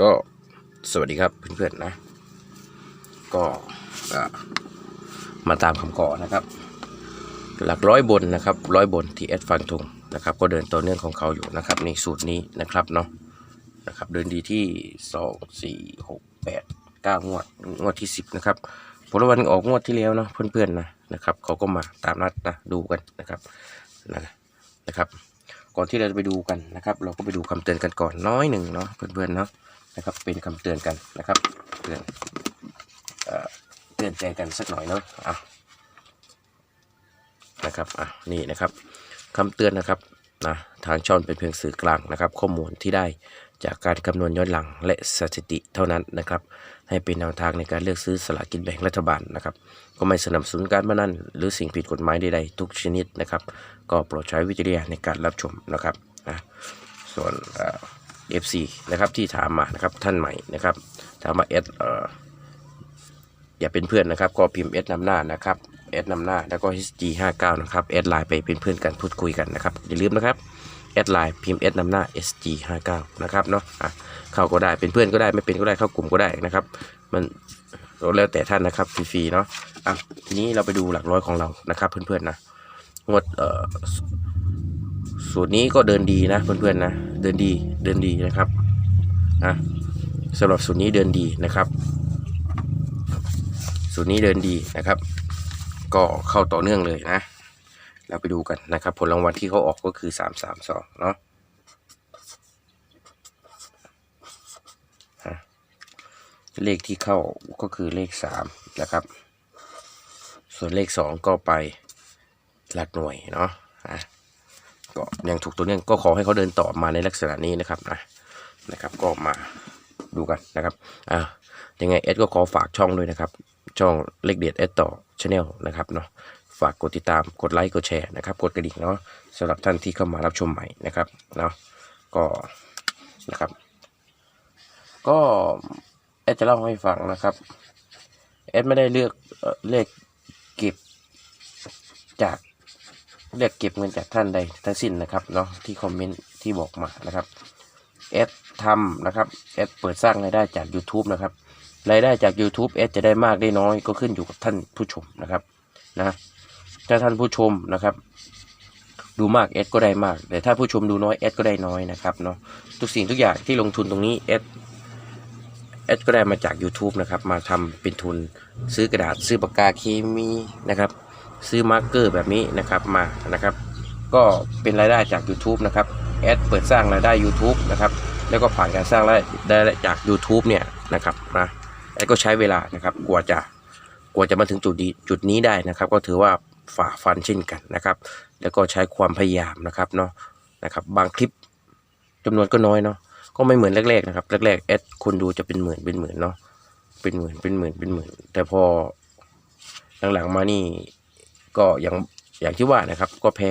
ก็สวัสดีครับเพื่อนๆนะ ก็มาตามคำก่อนะครับ หลักร้อยบนนะครับร้อยบนที่แอดฟันธงนะครับ ก็เดินต่อเนื่องของเขาอยู่นะครับในสูตรนี้นะครับเนาะนะครับเดินดีที่สองสี่หกแปดเก้างวดงวดที่สิบนะครับผลวันออกงวดที่แล้วเนาะเพื่อนๆนะนะครับเขาก็มาตามนัดนะดูกันนะครับนะนะครับ ก่อนที่เราจะไปดูกันนะครับ เราก็ไปดูคำเตือนกันก่อนน้อยหนึ่งเนาะเพื่อนๆเนาะ นะครับ เป็นคำเตือนกันนะครับ เตือนเตือนใจกันสักหน่อยเนาะอะนะครับอะนี่นะครับคำเตือนนะครับนะทางช่องเป็นเพียงสื่อกลางนะครับ ข้อมูลที่ได้จากการคำนวณย้อนหลังและสถิติเท่านั้นนะครับ ให้เป็นแนวทางในการเลือกซื้อสลากกินแบ่งรัฐบาลนะครับ ก็ไม่สนับสนุนการพนันหรือสิ่งผิดกฎหมายใดๆทุกชนิดนะครับ ก็โปรดใช้วิจารณญาณในการรับชมนะครับนะส่วน เอฟซีนะครับที่ถามมานะครับท่านใหม่นะครับถามมาเอสเอ่ออย่าเป็นเพื่อนนะครับ ก็พิมพ์เอสนำหน้านะครับเอสนำหน้าแล้วก็ HG 5 9 นะครับเอสไลน์ไปเป็นเพื่อนกันพูดคุยกันนะครับอย่าลืมนะครับเอสไลน์พิมพ์เอสนำหน้า SG 5 9 นะครับเนาะอะเข้าก็ได้เป็นเพื่อนก็ได้ไม่เป็นก็ได้เข้ากลุ่มก็ได้นะครับ มันแล้วแต่ท่านนะครับฟรีๆเนาะอะทีนี้เราไปดูหลักร้อยของเรานะครับ เพื่อนๆนะงวดเอ่อ สูตรนี้ก็เดินดีนะเพื่อนๆนะเดินดีเดินดีนะครับนะสำหรับสูตรนี้เดินดีนะครับ สูตรนี้เดินดีนะครับ ก็เข้าต่อเนื่องเลยนะ เราไปดูกันนะครับ ผลรางวัลที่เขาออกก็คือสามสามสองเนาะเลขที่เข้าก็คือเลขสามนะครับ ส่วนเลขสองก็ไปหลักหน่วยเนาะอะ ก็ยังถูกตัวเนื่องก็ขอให้เขาเดินต่อมาในลักษณะนี้นะครับนะนะครับ ก็มาดูกันนะครับอ่ายังไงเอสก็ขอฝากช่องด้วยนะครับ ช่องเล็กเด็ดเอสต่อชาแนลนะครับเนาะฝากกดติดตามกดไลค์กดแชร์นะครับกดกระดิ่งเนาะสำหรับท่านที่เข้ามารับชมใหม่นะครับเนาะก็นะครับ ก็เอสจะเล่าให้ฟังนะครับเอสไม่ได้เลือกเลขเก็บจาก เรียกเก็บเงินจากท่านใดทั้งสิ้นนะครับเนาะที่คอมเมนต์ที่บอกมานะครับเอสทำนะครับเอสเปิดสร้างรายได้จาก YouTube นะครับรายได้จาก YouTube เอสจะได้มากได้น้อยก็ขึ้นอยู่กับท่านผู้ชมนะครับนะถ้าท่านผู้ชมนะครับ ดูมากเอสก็ได้มากแต่ถ้าผู้ชมดูน้อยเอสก็ได้น้อยนะครับเนาะทุกสิ่งทุกอย่างที่ลงทุนตรงนี้เอสเอสก็ได้มาจาก YouTube นะครับมาทำเป็นทุนซื้อกระดาษซื้อปากกาเคมีนะครับ ซื้อมาร์กเกอร์แบบนี้นะครับมานะครับ ก็เป็นรายได้จาก YouTube นะครับแอดเปิดสร้างรายได้ YouTube นะครับแล้วก็ผ่านการสร้างรายได้จาก YouTube เนี่ยนะครับนะแอดก็ใช้เวลานะครับกว่าจะกว่าจะมาถึงจุดนี้จุดนี้ได้นะครับ ก็ถือว่าฝ่าฟันเช่นกันนะครับ แล้วก็ใช้ความพยายามนะครับเนาะนะครับบางคลิปจำนวนก็น้อยเนาะก็ไม่เหมือนแรกๆนะครับแรกๆแอดคนดูจะเป็นหมื่นเป็นหมื่นเนาะเป็นหมื่นเป็นหมื่นเป็นหมื่น แต่พอหลังๆมานี่ ก็อย่างอย่างที่ว่านะครับ ก็แพ้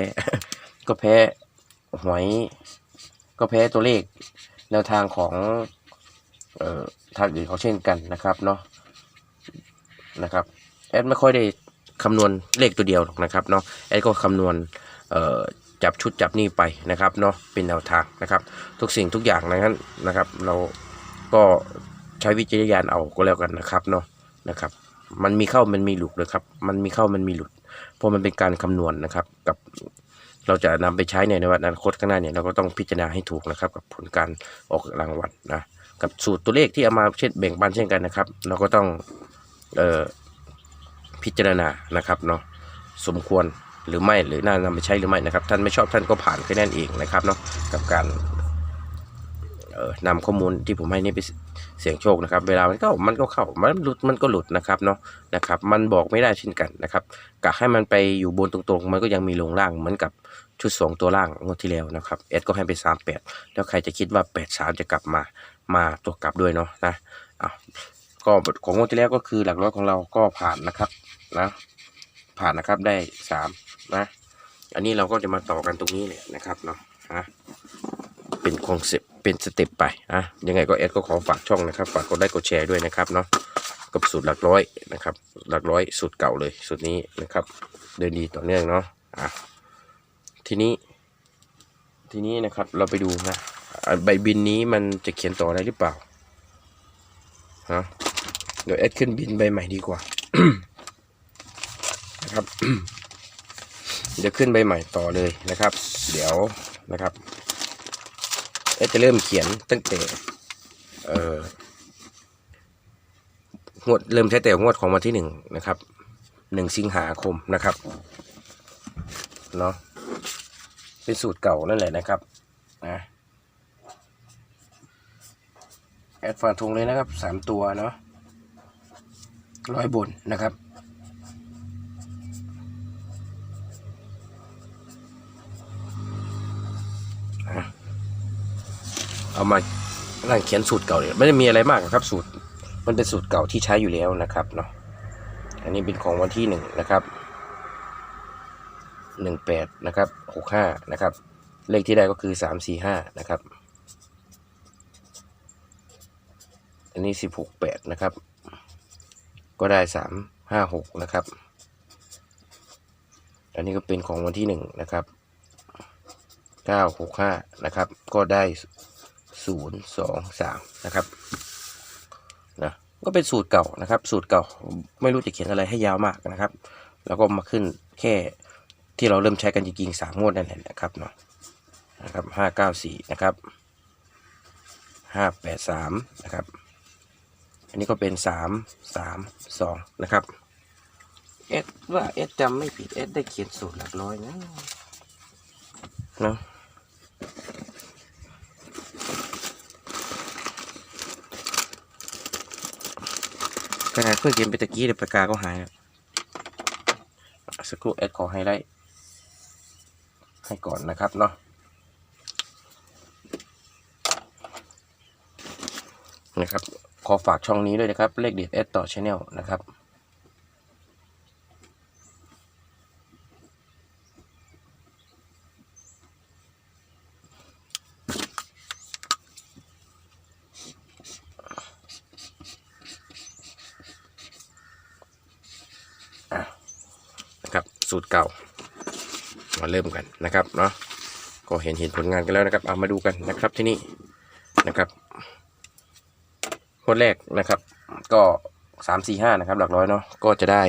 ก็แพ้หวยก็แพ้ตัวเลขแนวทางของเอ่อทางอื่นเขาเช่นกันนะครับเนาะนะครับแอดไม่ค่อยได้คำนวณเลขตัวเดียวหรอกนะครับเนาะแอดก็คำนวณเอ่อจับชุดจับนี่ไปนะครับเนาะเป็นแนวทางนะครับ ทุกสิ่งทุกอย่างนั้นนะครับ เราก็ใช้วิจารณญาณเอาก็แล้วกันนะครับเนาะนะครับ มันมีเข้ามันมีหลุดเลยครับ มันมีเข้ามันมีหลุด เพราะมันเป็นการคำนวณนะครับ กับเราจะนำไปใช้ในในวันอนาคตข้างหน้าเนี่ยเราก็ต้องพิจารณาให้ถูกนะครับ กับผลการออกรางวัลนะกับสูตรตัวเลขที่เอามาเช่นแบ่งปันเช่นกันนะครับ เราก็ต้องเอ่อพิจารณานะครับเนาะสมควรหรือไม่หรือน่านำไปใช้หรือไม่นะครับ ท่านไม่ชอบท่านก็ผ่านแค่นั้นเองนะครับเนาะกับการเอ่อนำข้อมูลที่ผมให้นี่ไป เสียงโชคนะครับ เวลามันก็มันก็เข้ามันหลุดมันก็หลุดนะครับเนาะนะครับ มันบอกไม่ได้เช่นกันนะครับกะให้มันไปอยู่บนตรงๆ มันก็ยังมีลงล่างเหมือนกับชุดสองตัวล่างงวดที่แล้วนะครับเอสก็ให้ไปสามแปดแล้วใครจะคิดว่าแปดสามจะกลับมามาตัวกลับด้วยเนาะนะอะก็ของงวดที่แล้วก็คือหลักร้อยของเราก็ผ่านนะครับนะผ่านนะครับได้สามนะอันนี้เราก็จะมาต่อกันตรงนี้เลยนะครับเนาะนะเป็นคอนเซปต์ เป็นสเต็ปไปอะยังไงก็เอสก็ขอฝากช่องนะครับ ฝากกดไลค์กดแชร์ด้วยนะครับเนาะกับสูตรหลักร้อยนะครับ หลักร้อยสูตรเก่าเลยสูตรนี้นะครับ เดินดีต่อเนื่องเนาะอะทีนี้ ทีนี้นะครับเราไปดูนะอะใบบินนี้มันจะเขียนต่อได้หรือเปล่าฮะเดี๋ยวแอดขึ้นบินใบใหม่ดีกว่านะครับเดี๋ยวขึ้นใบใหม่ต่อเลยนะครับ เดี๋ยวนะครับ แอดจะเริ่มเขียนตั้งแต่เอ่องวดเริ่มใช้แต่งวดของวันที่หนึ่งนะครับหนึ่งสิงหาคมนะครับเนาะเป็นสูตรเก่านั่นแหละนะครับนะแอดฟันธงเลยนะครับสามตัวเนาะร้อยบนนะครับ เอามานั่งเขียนสูตรเก่าเนี่ยไม่ได้มีอะไรมากหรอกครับสูตร มันเป็นสูตรเก่าที่ใช้อยู่แล้วนะครับเนาะอันนี้เป็นของวันที่หนึ่งนะครับหนึ่งแปดนะครับหกห้านะครับ เลขที่ได้ก็คือสามสี่ห้านะครับ อันนี้สิบหกแปดนะครับ ก็ได้สามห้าหกนะครับ อันนี้ก็เป็นของวันที่หนึ่งนะครับเก้าหกห้านะครับ ก็ได้ ศูนย์สองสามนะครับนะก็เป็นสูตรเก่านะครับ สูตรเก่าไม่รู้จะเขียนอะไรให้ยาวมากนะครับ แล้วก็มาขึ้นแค่ที่เราเริ่มใช้กันจริงๆสามงวดนั่นแหละนะครับเนาะนะครับห้าเก้าสี่นะครับห้าแปดสามนะครับ อันนี้ก็เป็นสามสามสองนะครับเอสว่าเอสจำไม่ผิดเอสได้เขียนสูตรหลักร้อยนะเนาะ ขนาดเพื่อเกมไปตะกี้เดี๋ยวปากกาก็หายแล้วสักครู่แอดขอไฮไลท์ให้ก่อนนะครับเนาะนะครับ ขอฝากช่องนี้ด้วยนะครับ เลขเด็ดแอดต่อชาแนลนะครับ สูตรเก่า มาเริ่มกันนะครับเนาะก็เห็นเห็นผลงานกันแล้วนะครับเอามาดูกันนะครับที่นี่นะครับคนแรกนะครับ ก็สามสี่ห้านะครับ หลักร้อยเนาะก็จะได้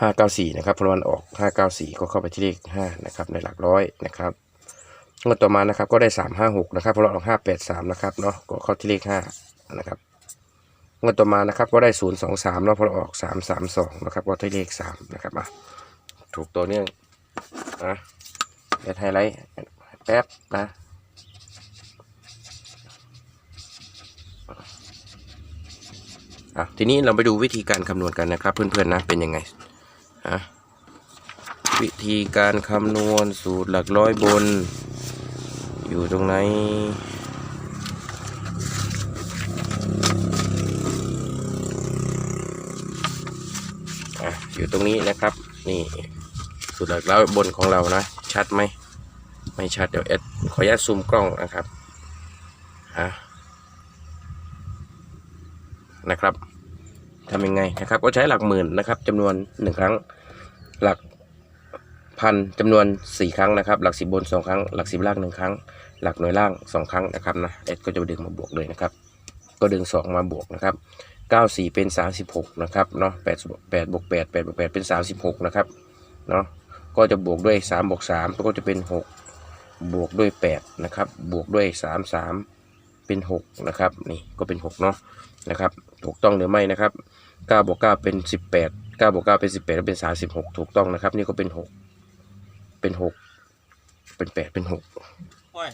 ห้าเก้าสี่นะครับพอมันออกห้าเก้าสี่ก็เข้าไปที่เลขห้านะครับในหลักร้อยนะครับงวดต่อมานะครับก็ได้สามห้าหกนะครับพอเราออกห้าแปดสามนะครับเนาะก็เข้าที่เลขห้านะครับ งวดต่อมานะครับก็ได้ศูนย์สองสามแล้วพอออกสามสามสองนะครับก็ได้เลขสามนะครับอะถูกตัวเนื่องนะเดี๋ยวไฮไลท์แป๊บนะอะทีนี้เราไปดูวิธีการคำนวณกันนะครับ เพื่อนๆนะเป็นยังไงอะวิธีการคำนวณสูตรหลักร้อยบน อยู่ตรงไหน อยู่ตรงนี้นะครับ นี่สุดหลักแล้วบนของเรานะ ชัดไหมไม่ชัดเดี๋ยวเอ็ดขออนุญาตซูมกล้องนะครับฮะนะครับทำยังไงนะครับ ก็ใช้หลักหมื่นนะครับจำนวนหนึ่งครั้ง หลักพันจำนวนสี่ครั้งนะครับ หลักสิบบนสองครั้ง หลักสิบล่างหนึ่งครั้ง หลักหน่วยล่างสองครั้งนะครับนะเอ็ดก็จะดึงมาบวกเลยนะครับ ก็ดึงสองมาบวกนะครับ เก้าสี่เป็นสามสิบหกนะครับเนาะแปดแปดบวกแปดแปดบวกแปดเป็นสามสิบหกนะครับเนาะก็จะบวกด้วยสามบวกสามก็จะเป็นหกบวกด้วยแปดนะครับ บวกด้วยสามสามเป็นหกนะครับ นี่ก็เป็นหกเนาะนะครับ ถูกต้องหรือไม่นะครับเก้าบวกเก้าเป็นสิบแปดเก้าบวกเก้าเป็นสิบแปดเป็นสามสิบหกถูกต้องนะครับ นี่ก็เป็นหกเป็นหกเป็นแปดเป็นหกโอ้ย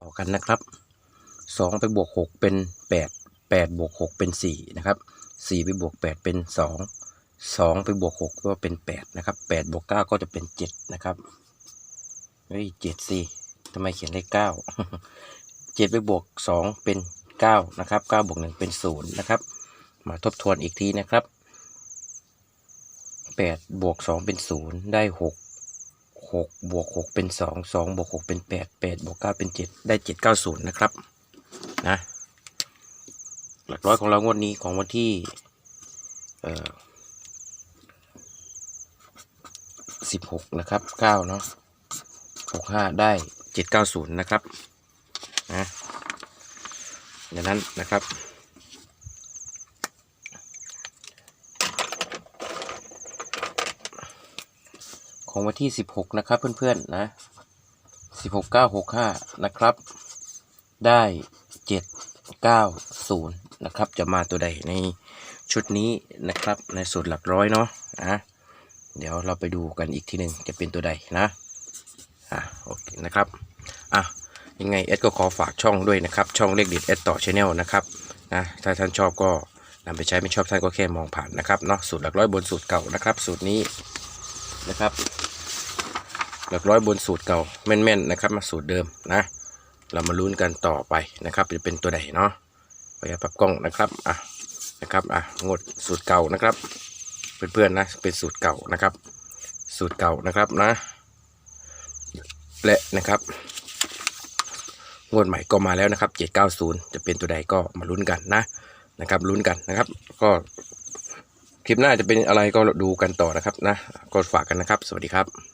ต่อกันนะครับสองไปบวกหกเป็นแปดแปดบวกหกเป็นสี่นะครับสี่ไปบวกแปดเป็นสองสองไปบวกหกก็เป็นแปดนะครับแปดบวกเก้าก็จะเป็นเจ็ดนะครับ เฮ้ยเจ็ดสิทำไมเขียนเลขเก้าเจ็ดไปบวกสองเป็นเก้านะครับเก้าบวกหนึ่งเป็นศูนย์นะครับ มาทบทวนอีกทีนะครับแปดบวกสองเป็นศูนย์ได้หกหกบวกหกเป็นสองสองบวกหกเป็นแปดแปดบวกเก้าเป็นเจ็ดได้เจ็ดเก้าศูนย์นะครับ นะ หลักร้อยของเรางวดนี้ของวันที่สิบหกนะครับเก้าเนาะหกห้าได้เจ็ดเก้าศูนย์นะครับนะดังนั้นนะครับของวันที่ 16 นะครับเพื่อนเพื่อนนะหกห้านะครับ ได้เจ็ดเก้าศูนย์ นะครับ จะมาตัวใดในชุดนี้นะครับ ในสูตรหลักร้อยเนาะนะเดี๋ยวเราไปดูกันอีกทีหนึ่งจะเป็นตัวใดนะอะโอเคนะครับอะยังไงเอสก็ขอฝากช่องด้วยนะครับ ช่องเลขเด็ดเอสต่อชาแนลนะครับนะถ้าท่านชอบก็นำไปใช้ไม่ชอบท่านก็แค่มองผ่านนะครับเนาะสูตรหลักร้อยบนสูตรเก่านะครับ สูตรนี้นะครับ หลักร้อยบนสูตรเก่าแม่นๆนะครับ มาสูตรเดิมนะ เรามาลุ้นกันต่อไปนะครับ จะเป็นตัวใดเนาะ ไปปรับกล้องนะครับอะนะครับอะงดสูตรเก่านะครับ เพื่อนๆนะเป็นสูตรเก่านะครับ สูตรเก่านะครับนะ และนะครับงวดใหม่ก็มาแล้วนะครับ 790 จะเป็นตัวใดก็มาลุ้นกันนะนะครับลุ้นกันนะครับ ก็คลิปหน้าจะเป็นอะไรก็ดูกันต่อนะครับนะก็ฝากกันนะครับ สวัสดีครับ